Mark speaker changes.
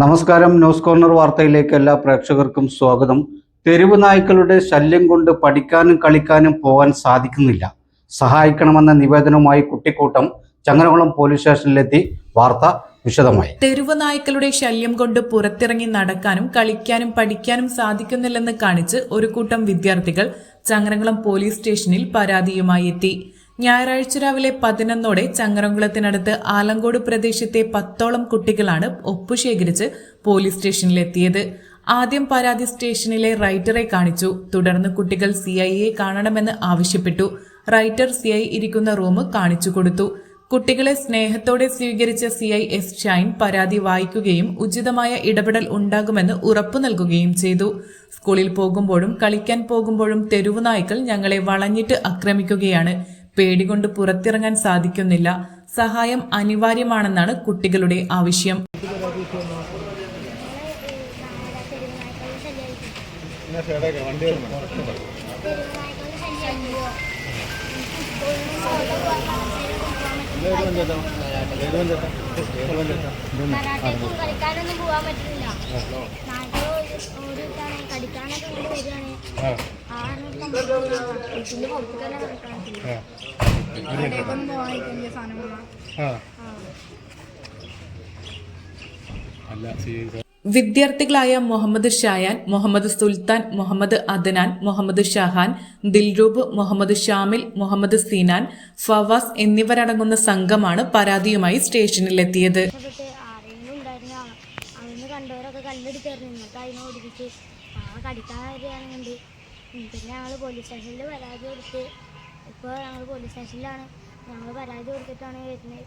Speaker 1: നമസ്കാരം news corner വാർത്തയിലേക്ക് എല്ലാ പ്രേക്ഷകർക്കും സ്വാഗതം. തെരുവ് നായ്ക്കളുടെ ശല്യം കൊണ്ട് പഠിക്കാനും കളിക്കാനും പോകാൻ സാധിക്കുന്നില്ല. സഹായിക്കണമെന്ന നിവേദനവുമായി കുട്ടിക്കൂട്ടം ചങ്ങനകുളം പോലീസ് സ്റ്റേഷനിലെത്തി. വാർത്ത വിശദമായി.
Speaker 2: തെരുവ് നായ്ക്കളുടെ ശല്യം കൊണ്ട് പുറത്തിറങ്ങി നടക്കാനും കളിക്കാനും പഠിക്കാനും സാധിക്കുന്നില്ലെന്ന് കാണിച്ച് ഒരു കൂട്ടം വിദ്യാർത്ഥികൾ ചങ്ങനകുളം പോലീസ് സ്റ്റേഷനിൽ പരാതിയുമായി എത്തി. ഞായറാഴ്ച രാവിലെ പതിനൊന്നോടെ ചങ്ങരംകുളത്തിനടുത്ത് ആലങ്കോട് പ്രദേശത്തെ പത്തോളം കുട്ടികളാണ് ഒപ്പുശേഖരിച്ച് പോലീസ് സ്റ്റേഷനിലെത്തിയത്. ആദ്യം പരാതി സ്റ്റേഷനിലെ റൈറ്ററെ കാണിച്ചു. തുടർന്ന് കുട്ടികൾ സി ഐയെ കാണണമെന്ന് ആവശ്യപ്പെട്ടു. റൈറ്റർ സി ഐ ഇരിക്കുന്ന റൂം കാണിച്ചു കൊടുത്തു. കുട്ടികളെ സ്നേഹത്തോടെ സ്വീകരിച്ച സി ഐ എസ് ഷൈൻ പരാതി വായിക്കുകയും ഉചിതമായ ഇടപെടൽ ഉണ്ടാകുമെന്ന് ഉറപ്പു നൽകുകയും ചെയ്തു. സ്കൂളിൽ പോകുമ്പോഴും കളിക്കാൻ പോകുമ്പോഴും തെരുവുനായ്ക്കൾ ഞങ്ങളെ വളഞ്ഞിട്ട് ആക്രമിക്കുകയാണ്. പേടികൊണ്ട് പുറത്തിറങ്ങാൻ സാധിക്കുന്നില്ല. സഹായം അനിവാര്യമാണെന്നാണ് കുട്ടികളുടെ ആവശ്യം.
Speaker 3: കളിക്കാനൊന്നും പോകാൻ പറ്റില്ല നാട്ടിൽ ഇതാണ് കടിക്കാനൊക്കെ കൊണ്ട്
Speaker 2: വിദ്യാർത്ഥികളായ മുഹമ്മദ് ഷായാൻ മുഹമ്മദ് സുൽത്താൻ മുഹമ്മദ് അദനാൻ മുഹമ്മദ് ഷഹാൻ ദിൽറൂബ് മുഹമ്മദ് ഷാമിൽ മുഹമ്മദ് സീനാൻ ഫവാസ് എന്നിവരടങ്ങുന്ന സംഘമാണ് പരാതിയുമായി സ്റ്റേഷനിലെത്തിയത്.
Speaker 3: കണ്ടവരൊക്കെ എന്നിട്ട് അതിനെ ഓടിപ്പിച്ച്. ആ കടിക്കാൻ പിന്നെ ഞങ്ങൾ പോലീസ് സ്റ്റേഷനിൽ പരാതി കൊടുത്ത്. ഇപ്പോൾ ഞങ്ങൾ പോലീസ് സ്റ്റേഷനിലാണ് ഞങ്ങൾ പരാതി കൊടുത്തിട്ടാണ് വരുന്നത്.